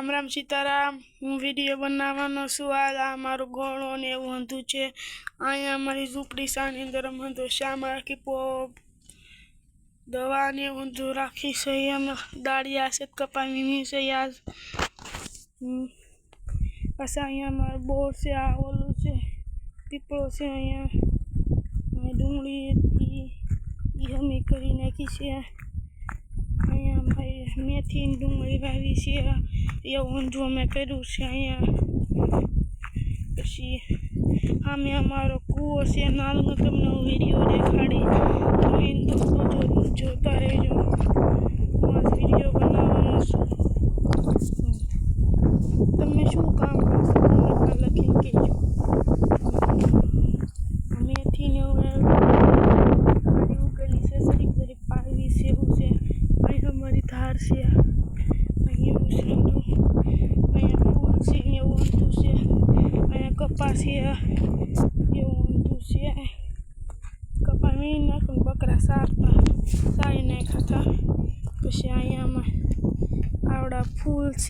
રામ રામ સીતારામ. હું વીડિયો બનાવવાનો છું. આ મારું ગોળો ને એવું અંધું છે. અહીંયા અમારી ઝૂંપડી સાની અંદર અમે હંધું શામાં રાખી પોપ દવા ને હંધું રાખી છે. એમ દાળિયા છે મીમી છે. હમ. પછી અહીંયા મારું બોર છે, આ ઓલું છે, પીપળો છે અહીંયા. ડુંગળી એ હમી કરી નાખી છે. મેથી ને ડુંગળી વાવી છે એવું ઊંધું અમે કર્યું છે અહીંયા પછી આમે અમારો કૂવો છે નાનો તમને હું વિડીયો દેખાડી તમે દોસ્તો જો- જોતા રહેજો હું આ વિડીયો બનાવવાનો છું હમ. તમે શું કામ કરશો કોમેન્ટમાં લખીને કહેજો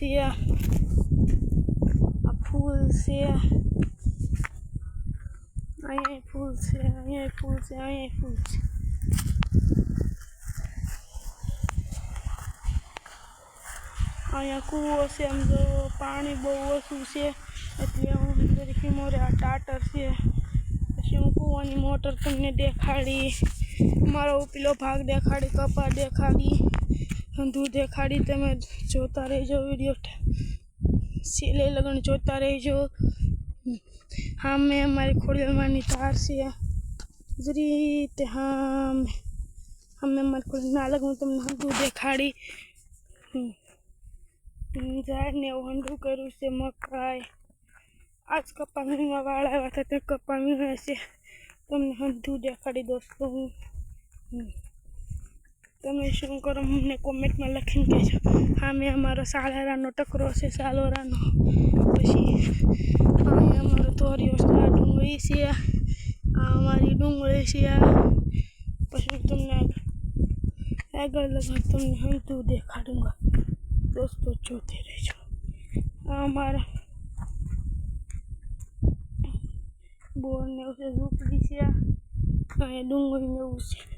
ફૂલ છે આ ફૂલ છે અહીંયા ફૂલ છે અહીંયા ફૂલ છે અહીંયા ફૂલ છે અહીંયા કૂવો છે એમ તો પાણી બહુ ઓછું છે એટલે હું તરીકે મોરે આ ટાટર છે પછી હું કૂવાની મોટર તમને દેખાડી મારો પેલો ભાગ દેખાડી કપા દેખાડી ધૂ દેખાડી તમે જોતા રહેજો વિડીયો સિલે લગન જોતા રહેજો હા મેં અમારી ખોડિયાલમાંની તાર છે જરી તે હા અમે અમારી ખોડિયાલ ના લગન તમને હંધું દેખાડી હમ. ઝાડને એવું હંધું કર્યું છે મકાઈ આજ કપા વીણવા વાળા આવ્યા હતા તે કપા વીણે છે તમને હંધું દેખાડી દોસ્તો હું હમ. તમે શું કરો મને કોમેન્ટમાં લખીને કહેજો હા મેં અમારો સાળારાનો ટકરો છે સાલોરાનો પછી અહીંયા અમારો તોરિયો છે આ ડુંગળી છે આ અમારી ડુંગળી છે આ પછી હું તમને આગળ લગા તમને હંધું દેખાડુંગા દોસ્તો જોતે રહેજો આ અમારા બોર ને એવું છે ઝૂંપડી છે આ અહીંયા ડુંગળી ને એવું છે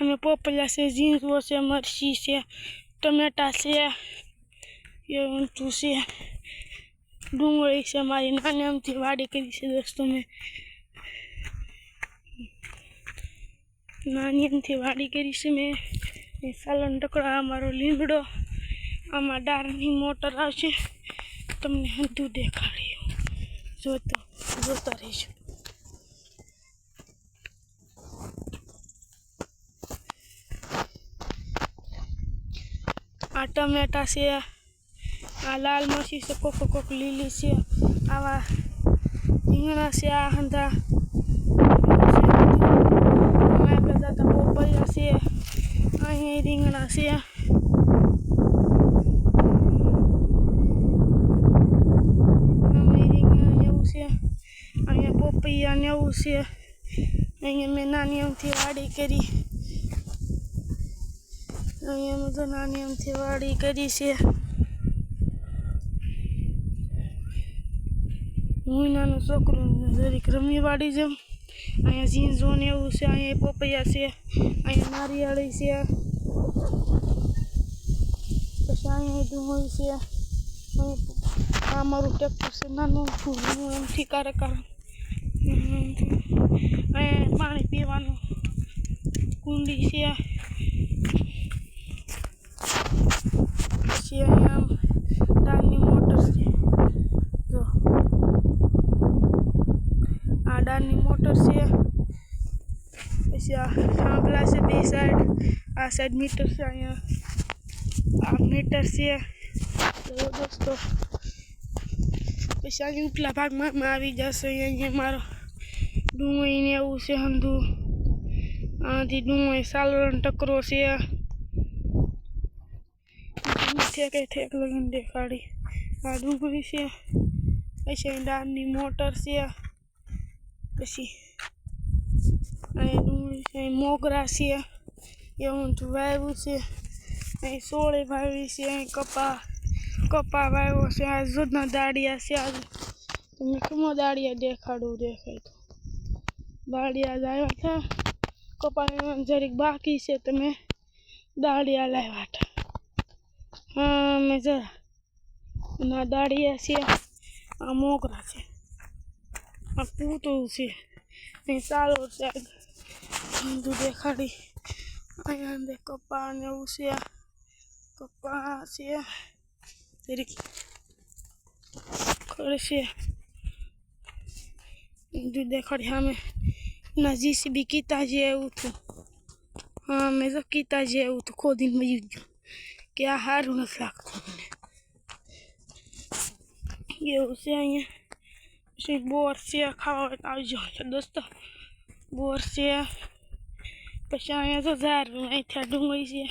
અમે પોપલા છે ઝીંઝવો છે, મરચી છે, ટમેટા છે એ ઊંચું છે. ડુંગળી છે મારી નાની અમથી વાડી કરી છે દોસ્તો મેં. નાની અમથી વાડી કરી છે મેં. સાલન ટકડા અમારો લીમડો, આમાં ડારની મોટર આવશે. તમને હંધું દેખાડ્યું જોતો, જોતા રહીશું. ટમેટા છે, આ લાલ મરચી છે, કોક કોક લીલી છે, આવા રીંગણા છે, આ હંધા પોપૈયા છે. અહીંયા રીંગણા છે. અહીંયા પોપૈયા ને એવું છે, અહીંયા મેં નાની એમથી વાડી કરી. અહીંયા મેં તો નાની એમથી વાડી કરી છે. હું નાનું છોકરું જરીક રમી વાડી જેમ અહીંયા ઝીંઝો ને એવું છે, અહીંયા પોપૈયા છે, અહીંયા નારિયાળી છે. પછી અહીંયા ડુંગળી છે. આ મારું ટ્રેક્ટર છે, નાનું હું એમથી કારે કારે. અહીંયા પાણી પીવાનું કુંડી છે પછી અહીંયા ડાળની મોટર છે જો આ ડાળની મોટર છે પછી આ થાંભલા છે બે સાઈડ સાઈડ મીટર છે અહીંયા. આ મીટર છે. તો દોસ્તો, પછી અહીંયા ઉપલા ભાગમાં આવી જશે અહીંયા મારો ડુંગળી ને એવું છે હંધુ. આથી ડુંગળી સાલરણ ટકરો છે. ઠેક લગન દેખાડી. આ ડુંગળી છે. પછી દાળની મોટર છે. પછી અહીં છે, મોગરા છે. એવું વાવ્યું છે અહીં સોળે વાવી છે અહીં કપા કપા વાવ્યો છે આ જૂના દાળિયા છે આજ તમને કેમો દાળિયા દેખાડું દેખાય તો દાળિયા જ આવ્યા હતા કપાને જરીક બાકી છે તમે દાળિયા લાવ્યા હતા હા મેં જરા ના દાળિયા છે આ મોગરા છે આ પૂતળું છે અહીં ચાલો છે બધું દેખાડી Ayan, dekopanya usia. Kopasia. Dedik. Korisia. जो देखो हमें नजी से भी कीता जे उतु हाँ मैं तो कीता जे उतु खो दिन में युद्ध क्या हार होने लगता हमने ये उसे आई है उसे बोर से खाओ आज दोस्तों बोर से હોય તો આવજો દોસ્તો બોર છે પછી અહીંયા તો ઝાર અહીંથી આ ડુંગળી છે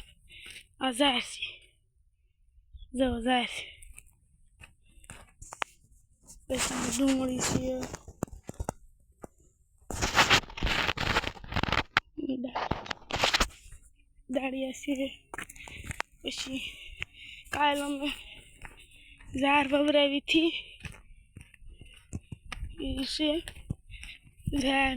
આ ઝાર છે જો ઝાર પછી ડુંગળી છે દાળિયા છે પછી કાલ અમે ઝાર વવરાવી હતી એ છે ઝાર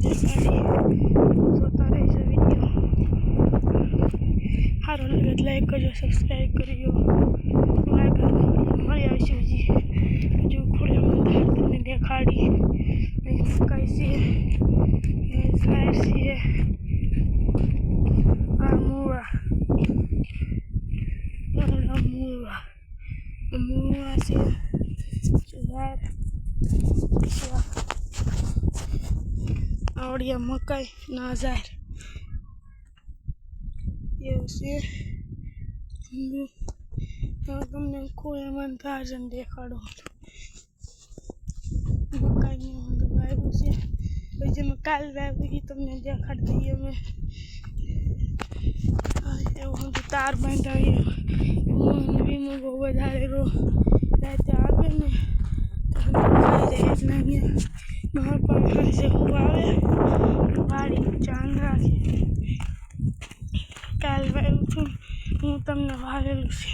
વીડિયો લાગે લાઈક કરજો સબસ્ક્રાઈબ કરજો લાઈક મળી આવશે હજી હજુ ખોડે મંદિર તમને દેખાડી કઈ છે ઝાડ છે આ મૂળા મૂળા મૂળા છે ઝાડ પછી આ આવડિયા મકાઈ ના ઝાડ એવું છે હમ. હવે તમને ખોયામાં ગાર્ડન દેખાડો મકાઈનું બધું વાવ્યું છે પછી જે મેં કાલ વાવ્યું એ તમને દેખાડી દઈએ અમે આ એવું બધું તાર બાંધાવીએ ઊંઘ વીમો બહુ વધારે રો રાતે આવે ને તો ખાઈ જાય એટલે અહીંયા મારા પાસે હું આવે વાડી ચાંદ રાખે. કાલ વાવ્યું છું, હું તમને વાવેલું છે.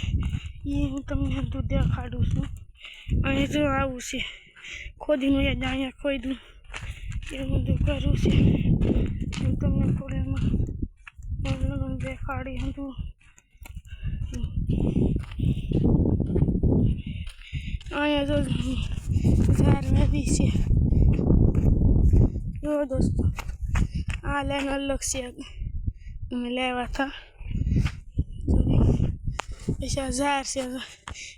એ હું તમને બધું દેખાડું છું. અહીં જો આવું છે. ખોદીનું યાદ અહીંયા ખોદું. એ બધું કરું છે. હું તમને ખોડેમાં લગન દેખાડી હતું અહીંયા તો ઝાડ નદી છે. જો દોસ્તો આ લાઈન અલગ છે અમે લેવા હતા પછી ઝાર છે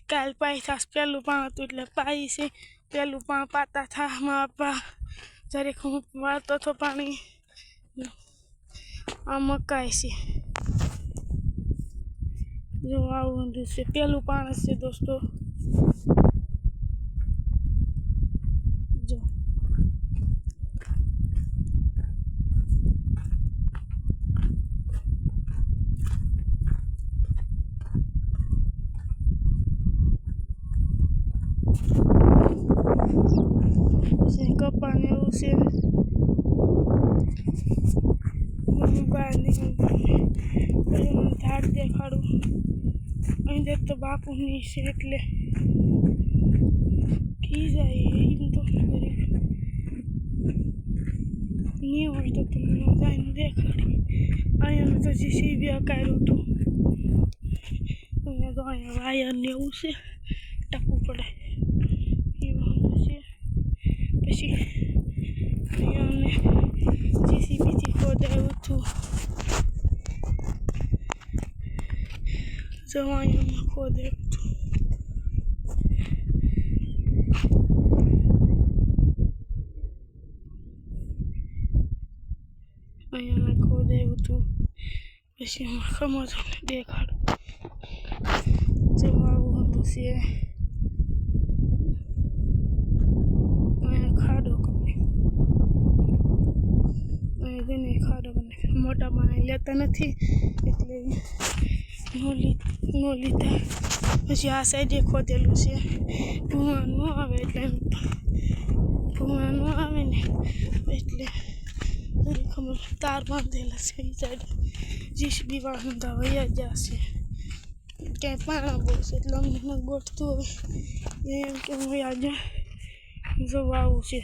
કાલ પાઈ થાસ પહેલું પાણ હતું એટલે પાઈ છે પહેલું પાણ પાતા થા મા બાપા જ્યારે હું વાળતો હતો પાણી આ મકાઈ છે જો આવું છે પહેલું પાણ છે દોસ્તો જો પછી કપાને એવું છે હું બહાર નીકળી પછી હું ઝાડ દેખાડું દેખ તો બાપુની છે એટલે કી જાય એમ તો નહીં હોય તો તમને જઈને દેખાડી અહીંયા તો જીસીબી અકાર્યું હતું અહીંયા તો અહીંયા વાયર ને એવું છે ટકવું પડે એવું છે પછી અહીંયા અમે જીસીબીથી ખોદાયું હતું જવાયામાં ખોદાયું હતું અહીંયા મેં ખોદાયું હતું પછી એમાં ખમો તમને દેખાડું જેવું આવું હતું મોટા પાણી લેતા નથી, એટલે નો લીધા. પછી આ સાઈડે ખોદેલું છે. ધુવા ન આવે એટલે ધુવા ન આવે ને એટલે ખબર તાર બાંધેલા છે એ સાઈડ જીસીબી વાળા વયા જશે ક્યાંય પાણા બોલશે એટલે અમને ગોઠતું હવે એમ કે હું આજે જવા આવું છે.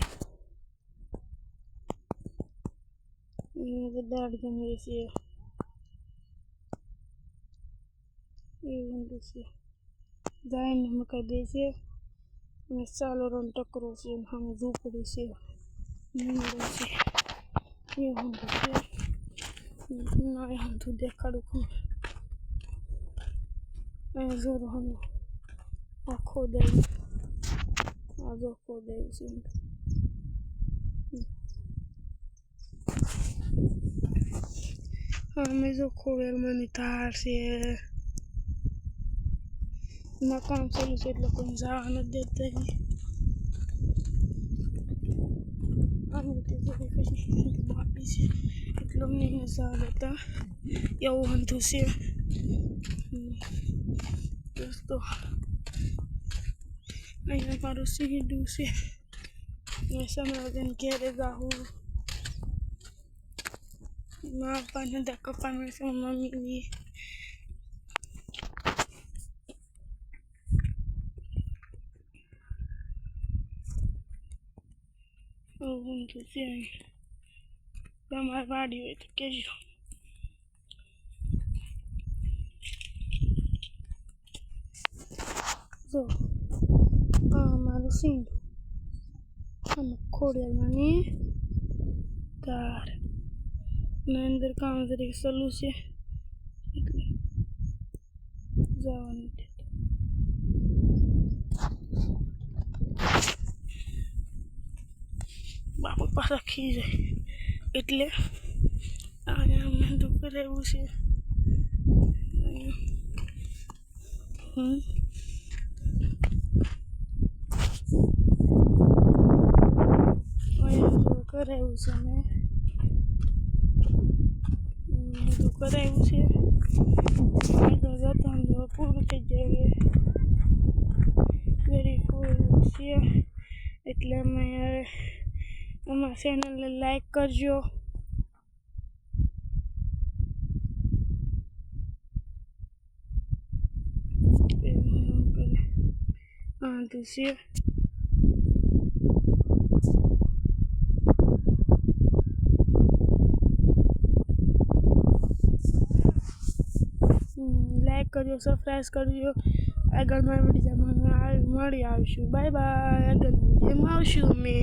દાળ જમીએ છીએ એવું છે ગાયને મકાઈ દે છે અને ચાલો રન ટકરો છે અને સામે ઝૂંપડી છે લીમડો છે એવું છે ના હંધું દેખાડું ખું અહીંયા જોરો હમ આખો દે આ જો ખોદાયું છે અમે જો ખોવેલમાંની Amezoko humanitaarse makamsel zitten kunzagen dit ding. itlog ni nasagata yauhan to siya gusto ay naparusi hidusi nasa nagan kere dahulu uma banana conforme seu nome algum Vamos dizer, vamos variar o queijo. So, amado ah, sim, vamos correr ali, dar. ને અંદર કામ તરીકે સલું છે એટલે જવાનું છે બાપુ પાછા ખી જાય એટલે અહીંયા અમને દુઃખ રહેવું છે હમ અહીંયા જો કરાવ્યું છે મેં કરાવ્યું છે આગળ જતા જો પૂરું થઈ જાય વેરી ફૂલ છે એટલે અમે હવે અમારા ચેનલને લાઈક કરજો હા તો છે લાઈક કરજો સબસ્ક્રાઈબ કરજો આગળના વિડીયોમાં મળી આવશું બાય બાય આગળ વિડીયોમાં આવશું અમે